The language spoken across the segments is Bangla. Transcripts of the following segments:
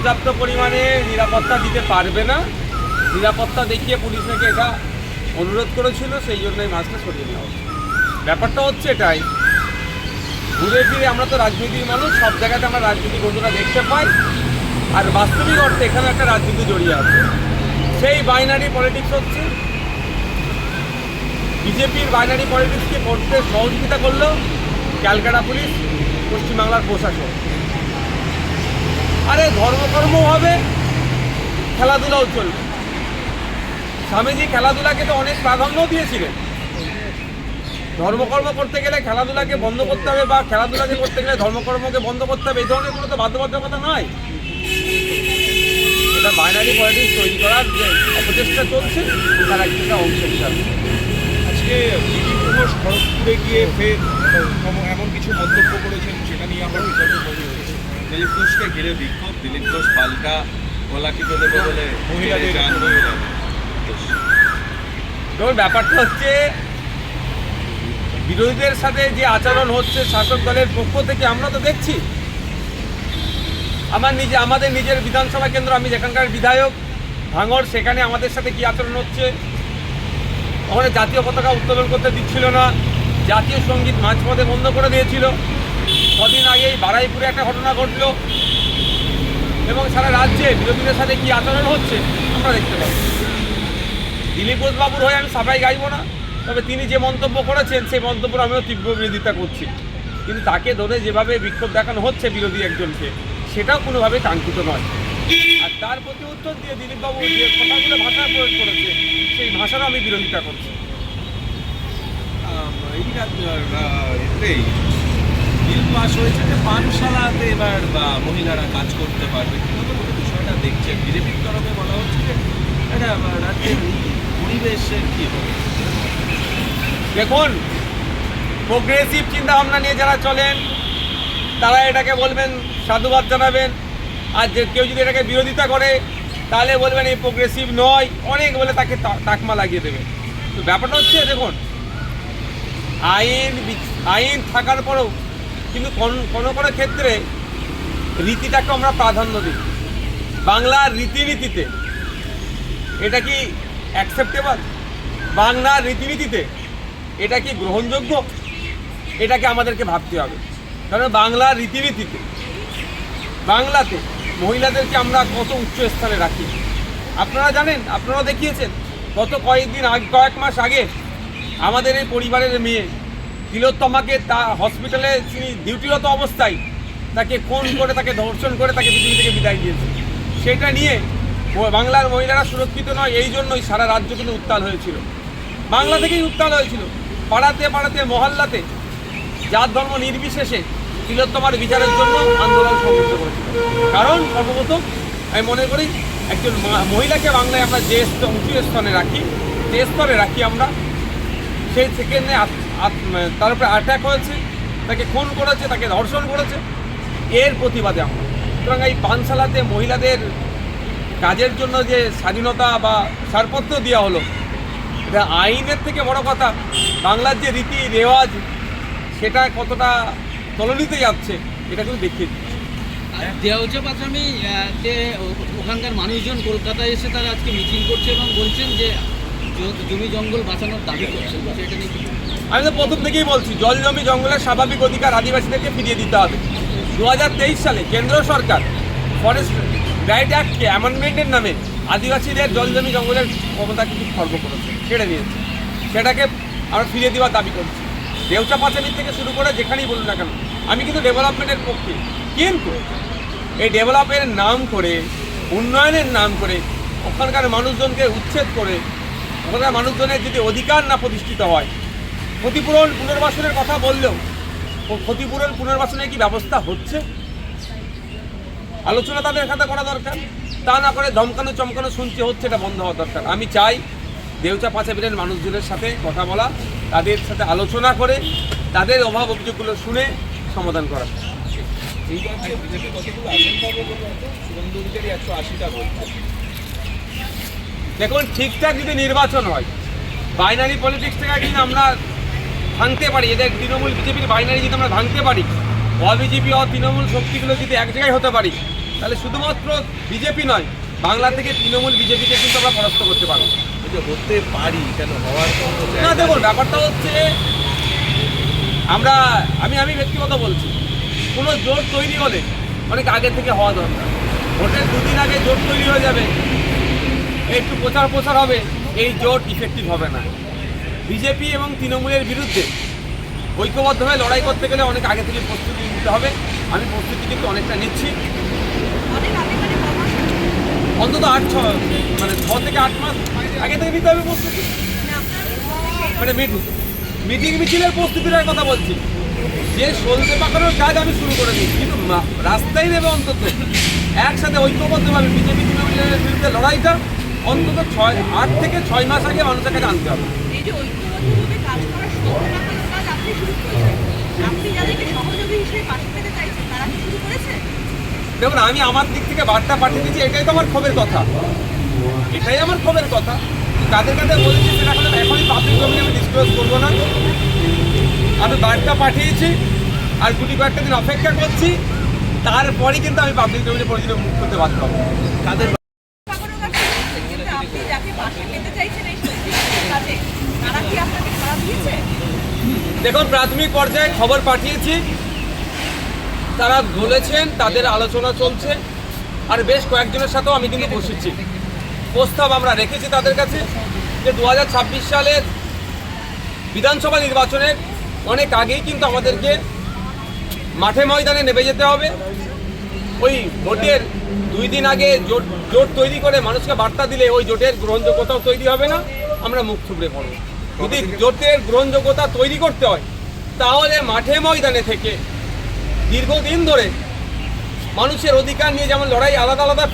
পর্যাপ্ত পরিমাণে নিরাপত্তা দিতে পারবে না। নিরাপত্তা দেখিয়ে পুলিশ নাকি এটা অনুরোধ করেছিল, সেই জন্য এই মাছটা সরিয়ে নেওয়া হচ্ছে। ব্যাপারটা হচ্ছে এটাই, ঘুরে ফিরে আমরা তো রাজনীতির মানুষ, সব জায়গাতে আমরা রাজনীতি বন্ধুরা দেখতে পাই। আর বাস্তবিক অর্থে এখানে একটা রাজনীতি জড়িয়ে আছে। সেই বাইনারি পলিটিক্স হচ্ছে, বিজেপির বাইনারি পলিটিক্সকে করতে সহযোগিতা করল ক্যালকাটা পুলিশ, পশ্চিমবাংলার প্রশাসন। আরে ধর্মকর্ম হবে, খেলাধুলাও চলবে। স্বামীজি খেলাধুলাকে তো অনেক প্রাধান্য দিয়েছিলেন। ধর্মকর্ম করতে গেলে খেলাধুলাকে বন্ধ করতে হবে বা খেলাধুলাকে করতে গেলে ধর্মকর্মকে বন্ধ করতে হবে, এই ধরনের কোনো তো বাধ্যবাধকতা নয় এটা বাইনারি পলিটিক্স তৈরি করার যে অপচেষ্টা চলছে, তার একটা অংশ হিসাবে। আজকে ঘোষ খড়গপুরে গিয়ে ফের এমন- কিছু মন্তব্য করেছেন সেটা নিয়ে আমরা বিতর্ক করি দিলীপ ঘোষকে ঘিরে বিক্ষোভ দিলীপ ঘোষ পাল্টা গোলাকিত দেবে বলে মহিলাদের- ব্যাপারটা হচ্ছে বিরোধীদের সাথে যে আচরণ হচ্ছে শাসক দলের পক্ষ থেকে আমরা তো দেখছি। আমার নিজে আমাদের নিজের বিধানসভা কেন্দ্র আমি যেখানকার বিধায়ক ভাঙড় সেখানে আমাদের সাথে কি আচরণ হচ্ছে? ওখানে জাতীয় পতাকা উত্তোলন করতে দিচ্ছিল না জাতীয় সংগীত মাঝপথে বন্ধ করে দিয়েছিল। কদিন আগেই বারাইপুরে একটা ঘটনা ঘটলো এবং সারা রাজ্যে বিরোধীদের সাথে কি আচরণ হচ্ছে আমরা দেখতে পাচ্ছি দিলীপ ঘোষ বাবুর হয়ে আমি সাফাই গাইব না, তবে তিনি যে মন্তব্য করেছেন সেই মন্তব্য আমিও তীব্র বিরোধিতা করছি। কিন্তু তাকে ধরে যেভাবে বিক্ষোভ দেখানো হচ্ছে বিরোধী একজনকে, সেটাও কোনোভাবে কাঙ্ক্ষিত নয়। আর তার প্রতি উত্তর দিয়ে দিলীপবাবু যে কথাগুলো ভাষা প্রয়োগ করেছে, সেই ভাষারও আমি বিরোধিতা করছি। বিল পাস হয়েছে যে পানশালাতে এবার মহিলারা কাজ করতে পারবে কীভাবে করে বিষয়টা দেখছে। বিজেপির তরফে বলা হচ্ছে যে এটা রাজ্যের পরিবেশের কি হবে? দেখুন প্রোগ্রেসিভ চিন্তাভাবনা নিয়ে যারা চলেন, তারা এটাকে বলবেন, সাধুবাদ জানাবেন। আর যে কেউ যদি এটাকে বিরোধিতা করে, তাহলে বলবেন এই প্রোগ্রেসিভ নয়। অনেক বলে তাকে তাকমা লাগিয়ে দেবে। তো ব্যাপারটা হচ্ছে, দেখুন, আইন আইন থাকার পরেও কিন্তু কোন- কোনো ক্ষেত্রে রীতিটাকে আমরা প্রাধান্য দিই। বাংলার রীতিনীতিতে এটা কি অ্যাকসেপ্টেবল বাংলার রীতিনীতিতে এটা কি গ্রহণযোগ্য? এটাকে আমাদেরকে ভাবতে হবে। কারণ বাংলার রীতিনীতিতে, বাংলাতে মহিলাদেরকে আমরা কত উচ্চ স্থানে রাখি। আপনারা জানেন আপনারা দেখিয়েছেন, গত কয়েকদিন আগে, কয়েক মাস আগে আমাদের এই পরিবারের মেয়ে তিলোত্তমাকে তা হসপিটালে তিনি ডিউটিরত অবস্থায় তাকে ফোন করে, তাকে ধর্ষণ করে তাকে পৃথিবী থেকে বিদায় দিয়েছে। সেটা নিয়ে বাংলার মহিলারা সুরক্ষিত নয়, এই জন্যই সারা রাজ্য কিন্তু উত্তাল হয়েছিল। বাংলা থেকেই উত্তাল হয়েছিল। পাড়াতে পাড়াতে, মহল্লাতে জাত ধর্ম নির্বিশেষে তিলোত্তমার বিচারের জন্য আন্দোলন সংগঠিত করেছিল। কারণ সর্বপ্রথম আমি মনে করি একজন মহিলাকে বাংলায় আমরা যে উঁচু স্থানে রাখি, যে স্তরে রাখি আমরা, সেই সেকেন্ডে তার উপরে অ্যাটাক হয়েছে, তাকে খুন করেছে, তাকে ধর্ষণ করেছে। এর প্রতিবাদে আমরা। সুতরাং এই পানশালাতে মহিলাদের কাজের জন্য যে স্বাধীনতা বা ছাড়পত্র দেওয়া হলো, এটা আইনের থেকে বড় কথা। বাংলার যে রীতি রেওয়াজ, সেটা কতটা তলনিতে যাচ্ছে, এটা কিন্তু দেখিয়ে দেওজা পাচামি তে ও- ওখানকার মানুষজন কলকাতায় এসে তারা আজকে মিছিল করছে এবং বলছেন যে জমি জঙ্গল বাঁচানোর দাবি বলছে এটা নিয়ে? আমি তো প্রথম থেকেই বলছি জল জমি জঙ্গলের স্বাভাবিক অধিকার আদিবাসীদেরকে ফিরিয়ে দিতে হবে। দু হাজার তেইশ সালে কেন্দ্র সরকার ফরেস্ট রাইট অ্যাক্টকে অ্যামেন্ডমেন্টের নামে আদিবাসীদের জল জমি জঙ্গলের ক্ষমতা কিন্তু খর্ব করেছে, ছেড়ে দিয়েছে। সেটাকে আমরা ফিরিয়ে দেওয়ার দাবি করছি। দেউচা পাচামির থেকে শুরু করে যেখানেই বলুন না কেন, আমি কিন্তু ডেভেলপমেন্টের পক্ষে। কিন্তু এই ডেভেলপের নাম করে, উন্নয়নের নাম করে, ওখানকার মানুষজনকে উচ্ছেদ করে, ওখানকার মানুষজনের যদি অধিকার না প্রতিষ্ঠিত হয় ক্ষতিপূরণ পুনর্বাসনের কথা বললেও ক্ষতিপূরণ পুনর্বাসনের কি ব্যবস্থা হচ্ছে? আলোচনা তাদের সাথে করা দরকার। তা না করে ধমকানো চমকানো শুনতে হচ্ছে এটা বন্ধ হওয়া দরকার। আমি চাই দেউচা পাঁচাবিরের মানুষজনের সাথে কথা বলা তাদের সাথে আলোচনা করে তাদের অভাব অভিযোগগুলো শুনে সমাধান করা। দেখুন ঠিকঠাক যদি নির্বাচন হয় বাইনারি পলিটিক্স থেকে যদি আমরা ভাঙতে পারি। এদের তৃণমূল বিজেপির বাইনারি যদি আমরা ভাঙতে পারি অ বিজেপি অ তৃণমূল শক্তিগুলো যদি এক জায়গায় হতে পারি তাহলে শুধুমাত্র বিজেপি নয় বাংলা থেকে তৃণমূল বিজেপিকে কিন্তু আমরা পরাস্ত করতে পারব। হতে পারি কেন হওয়ার না দেখুন ব্যাপারটা হচ্ছে আমরা আমি আমি ব্যক্তিগত বলছি কোনো জোট তৈরি হলে অনেক আগে থেকে হওয়া দরকার। ভোটের দুদিন আগে জোট তৈরি হয়ে যাবে একটু প্রচার প্রচার হবে এই জোট ইফেক্টিভ হবে না। বিজেপি এবং তৃণমূলের বিরুদ্ধে ঐক্যবদ্ধভাবে লড়াই করতে গেলে অনেক আগে থেকে প্রস্তুতি নিতে হবে। আমি প্রস্তুতি কিন্তু অনেকটা নিচ্ছি। অন্তত আট ছ মানে ছ থেকে আট মাস আগে থেকে নিতে হবে প্রস্তুতি। মানে মিটিং মিটিং মিছিলের প্রস্তুতির কথা বলছি। যে সলতে পাকানোর কাজ আমি শুরু করে দিই কিন্তু রাস্তায় নেবে অন্তত। একসাথে ঐক্যবদ্ধভাবে বিজেপি তৃণমূলের বিরুদ্ধে লড়াইটা অন্তত ছয়, আট থেকে ছয় মাস আগে মানুষের কাছে আনতে হবে। যে ঐক্যবদ্ধভাবে কাজ করার কাজ আপনি শুরু করেছেন। আপনি যাদেরকে সহযোগী হিসেবে পাশে পেতে চাইছেন, তারা কি শুরু করেছে? দেখুন, আমি আমার দিক থেকে বার্তা পাঠিয়ে দিচ্ছি, এটাই তো আমার ক্ষোভের কথা। এটাই আমার ক্ষোভের কথা। তাদের কাছে বলেছি, সেটা এখন এখনই পাবলিক ডোমিনে আমি ডিসক্লোজ করব না। আমি বার্তা পাঠিয়েছি, আর গুটি কয়েকটা দিন অপেক্ষা করছি। তারপরে কিন্তু আমি পাবলিক ডোমিনে পরিচিত মুখ করতে বাধ্য হব। কাদের পাকানোর কাজ শুরু করছেন কিন্তু আপনি যাকে পাশে পেতে চাইছেন এই সত্যি কাজে তারা কি আপনাকে সাড়া দিয়েছে দেখুন প্রাথমিক পর্যায়ে খবর পাঠিয়েছি। তারা বলেছেন তাদের আলোচনা চলছে। আর বেশ কয়েকজনের সাথেও আমি কিন্তু বসেছি। প্রস্তাব আমরা রেখেছি তাদের কাছে যে দু হাজার ছাব্বিশ সালের বিধানসভা নির্বাচনের অনেক আগেই কিন্তু আমাদেরকে মাঠে ময়দানে নেমে যেতে হবে। ওই ভোটের দুই দিন আগে জোট জোট তৈরি করে মানুষকে বার্তা দিলে ওই জোটের গ্রহণযোগ্যতাও তৈরি হবে না। আমরা মুখ থুবড়ে পড়ব। যদি জোটের গ্রহণযোগ্যতা তৈরি করতে হয় তাহলে মাঠে ময়দানে থেকে দীর্ঘদিন ধরে মানুষের অধিকার নিয়ে যেমন লড়াই আলাদা আলাদা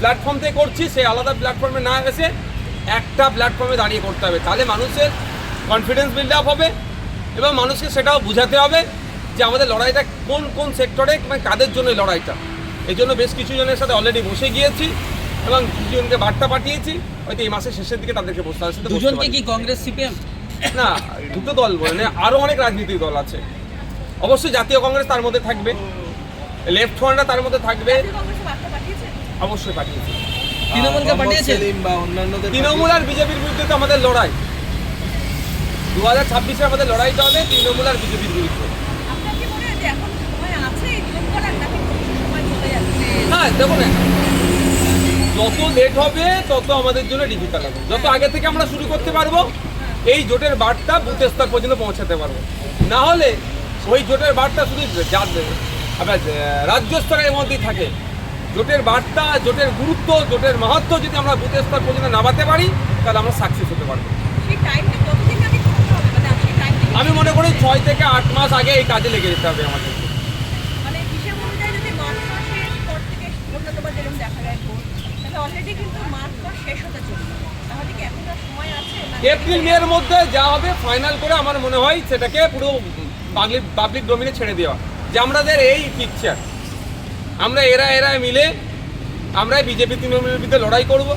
প্ল্যাটফর্ম থেকে করছি সেই আলাদা প্ল্যাটফর্মে না এসে একটা প্ল্যাটফর্মে দাঁড়িয়ে করতে হবে। তাহলে মানুষের কনফিডেন্স বিল্ড আপ হবে এবং মানুষকে সেটাও বোঝাতে হবে যে আমাদের লড়াইটা কোন কোন সেক্টরে মানে কাদের জন্য লড়াইটা। এই জন্য বেশ কিছু জনের সাথে অলরেডি বসে গিয়েছি এবং কিছুজনকে বার্তা পাঠিয়েছি। হয়তো এই মাসের শেষের দিকে তাদেরকে বসতে সাথে দুজনকে কি কংগ্রেস সিপিএম? না দুটো দল মানে আরও অনেক রাজনৈতিক দল আছে। অবশ্যই জাতীয় কংগ্রেস তার মধ্যে থাকবে। লেফট ফ্রন্টরা তার মধ্যে থাকবে। অবশ্যই পাঠিয়েছে। তৃণমূলকে অন্যান্যদের তৃণমূল আর বিজেপির বিরুদ্ধে তো আমাদের লড়াই। দু হাজার ছাব্বিশে আমাদের লড়াইটা হবে তৃণমূল আর বিজেপির বিরুদ্ধে। আপনার কি মনে হয় যে এখন সময় আছে এই যোগ করার নাকি প্রচুর সময় চলে যাচ্ছে? না দেখুন যত লেট হবে তত আমাদের জন্য ডিফিকাল্ট হবে। যত আগে থেকে আমরা শুরু করতে পারব এই জোটের বার্তা বুথ স্তর পর্যন্ত পৌঁছাতে পারব। না হলে ওই জোটের বার্তা শুধু যা- আপনার রাজ্য স্তরের মধ্যেই থাকে। জোটের বার্তা জোটের গুরুত্ব জোটের মাহাত্ম যদি আমরা বুথ স্তর পর্যন্ত নামাতে পারি তাহলে আমরা সাকসেস হতে পারব। মানে আমি মনে করি ছয় থেকে আট মাস আগে এই কাজে লেগে যেতে হবে আমাদের মানে হিসেব অনুযায়ী যদি মার্চ মাসের পর থেকে অন্যান্যবার যেরকম দেখা যায় ভোট তাহলে অলরেডি কিন্তু মার্চ মাস শেষ হতে চলছে। তাহলে কি এখন সময় আছে? এপ্রিল মের মধ্যে যা হবে ফাইনাল করে আমার মনে হয় সেটাকে পুরো পাবলিক পাবলিক ডোমিনে ছেড়ে দেওয়া। যে আমাদের এই পিকচার আমরা এরা এরা মিলে আমরা বিজেপি তৃণমূলের বিরুদ্ধে লড়াই করব।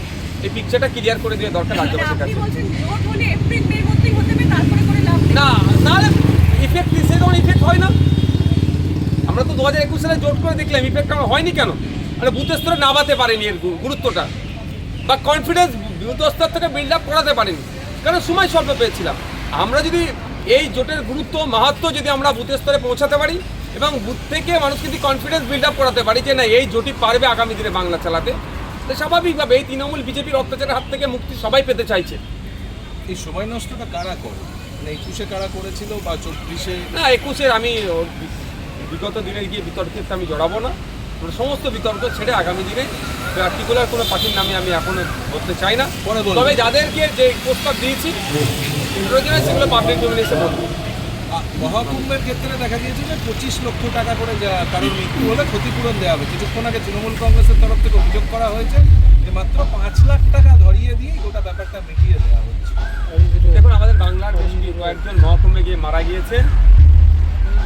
এই পিকচারটা ক্লিয়ার করে দেওয়া দরকার রাজ্যবাসীর কাছে বলছেন জোট হলে এপ্রিল মের মধ্যেই হতে হবে তারপরে করে লাভ নেই। না নাহলে ইফেক্ট সে তখন ইফেক্ট হয় না। আমরা তো দু হাজার একুশ সালে জোট করে দেখলাম ইফেক্ট আমার হয়নি কেন? মানে বুথ স্তরে নামাতে পারেনি এর গুরুত্বটা। বা কনফিডেন্স বুথ স্তর থেকে বিল্ড আপ করাতে পারেনি। কারণ সময় স্বল্প পেয়েছিলাম। আমরা যদি এই জোটের গুরুত্ব মাহাত্ম যদি আমরা বুথ স্তরে পৌঁছাতে পারি এবং বুথ থেকে মানুষকে যদি কনফিডেন্স বিল্ড আপ করাতে পারি যে না এই জোটই পারবে আগামী দিনে বাংলা চালাতে তো স্বাভাবিকভাবে এই তৃণমূল বিজেপির অত্যাচারের হাত থেকে মুক্তি সবাই পেতে চাইছে। এই সময় নষ্টটা কারা করে? মানে একুশে কারা করেছিল বা চব্বিশে? না একুশের আমি বিগত দিনে গিয়ে বিতর্কে তো আমি জড়াবো না। সমস্ত বিতর্ক ছেড়ে আগামী দিনে পার্টিকুলার কোনো পার্টির নামে আমি এখনও বলতে চাই না। তবে যাদেরকে যে প্রস্তাব দিয়েছি প্রয়োজনে সেগুলো পাবলিক ডোমেনে এসে বলব। মহাকুম্ভের ক্ষেত্রে দেখা গিয়েছে যে পঁচিশ লক্ষ টাকা করে কারোর মৃত্যু হলে ক্ষতিপূরণ দেওয়া হবে। কিছুক্ষণ আগে তৃণমূল কংগ্রেসের তরফ থেকে অভিযোগ করা হয়েছে যে মাত্র পাঁচ লাখ টাকা ধরিয়ে দিয়ে গোটা ব্যাপারটা মিটিয়ে দেওয়া হচ্ছে। দেখুন আমাদের বাংলার বেশ কয়েকজন মহকুমে গিয়ে মারা গিয়েছে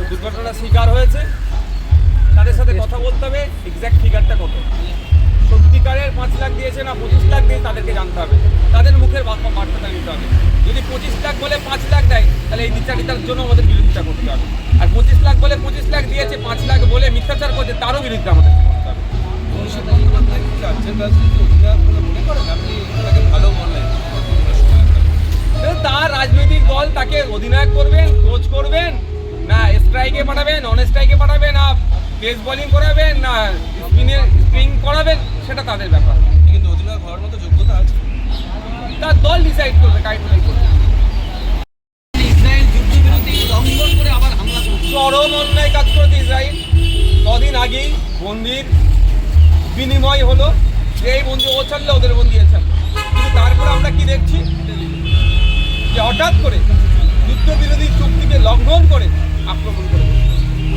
দুর্ঘটনার শিকার হয়েছে। তাদের সাথে কথা বলতে হবে এক্স্যাক্ট ফিগারটা কত। সত্যিকারের পাঁচ লাখ দিয়েছে না পঁচিশ লাখ দিয়ে তাদেরকে জানতে হবে। তাদের মুখের বার্তা বার্তাটা নিতে হবে। যদি পঁচিশ লাখ বলে পাঁচ লাখ দেয়, তাহলে এই বিচারিতার জন্য আমাদের বিরোধিতা করতে হবে। আর পঁচিশ লাখ বলে পঁচিশ লাখ দিয়েছে, পাঁচ লাখ বলে মিথ্যাচার করছে, তারও বিরুদ্ধে আমাদের করতে হবে। তার রাজনৈতিক দল তাকে অধিনায়ক করবেন কোচ করবেন, না স্ট্রাইকে পাঠাবেন নন স্ট্রাইকে পাঠাবেন, না পেস বোলিং করাবেন না স্পিনে স্পিং করাবেন সেটা তাদের ব্যাপার। কিন্তু অধিনায়ক হওয়ার মতো যোগ্যতা আছে। তার দল ডিসাইড করবে কাইট করবে। চরম অন্যায় কাজ করেছে ইসরায়েল। কদিন আগেই বন্দির বিনিময় হলো যে এই বন্দি ও ছাড়লে ওদের বন্দি এ ছাড়লো। কিন্তু তারপরে আমরা কি দেখছি? যে হঠাৎ করে যুদ্ধবিরোধী চুক্তিকে লঙ্ঘন করে আক্রমণ করে।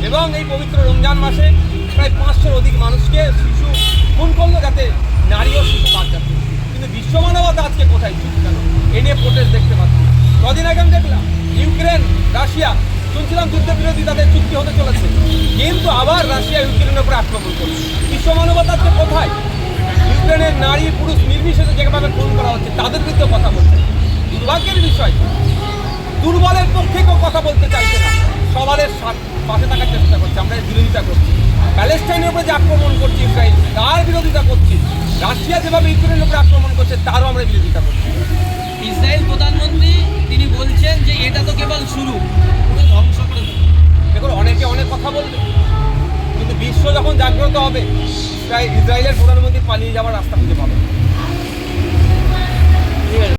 এবং এই পবিত্র রমজান মাসে প্রায় পাঁচশোর অধিক মানুষকে শিশু খুন করল যাতে নারী ও শিশু বাদ যাচ্ছে কিন্তু বিশ্ব মানবতা আজকে কোথায়? চুপ কেন? এ নিয়ে প্রোটেস্ট দেখতে পাচ্ছি। কদিন আগে আমি দেখলাম, ইউক্রেন, রাশিয়া, শুনছিলাম যুদ্ধ বিরোধী তাদের চুক্তি হতে চলেছে। কিন্তু আবার রাশিয়া ইউক্রেনের উপরে আক্রমণ করছে। বিশ্ব মানবতা আজকে কোথায়? ইউক্রেনের নারী, পুরুষ নির্বিশেষে যেভাবে খুন করা হচ্ছে, তাদের বিরুদ্ধে কথা বলছে। দুর্ভাগ্যের বিষয়, দুর্বলের পক্ষে কেউ কথা বলতে চাইছে না। সবারের সাথ- পাশে থাকার চেষ্টা করছে আমরা এর বিরোধিতা করছি। প্যালেস্টাইনের উপরে যে আক্রমণ করছি ইসরায়েল তার বিরোধিতা করছি। রাশিয়া যেভাবে ইউক্রেনের উপরে আক্রমণ করছে তারও আমরা বিরোধিতা করছি। ইসরায়েল প্রধানমন্ত্রী তিনি বলছেন যে এটা তো কেবল শুরু পুরো ধ্বংস করে দেখুন অনেকে অনেক কথা বলবে কিন্তু বিশ্ব যখন জাগ্রত হবে ইসরায়েল ইসরায়েলের প্রধানমন্ত্রী পালিয়ে যাওয়ার রাস্তা খুঁজে পাবে।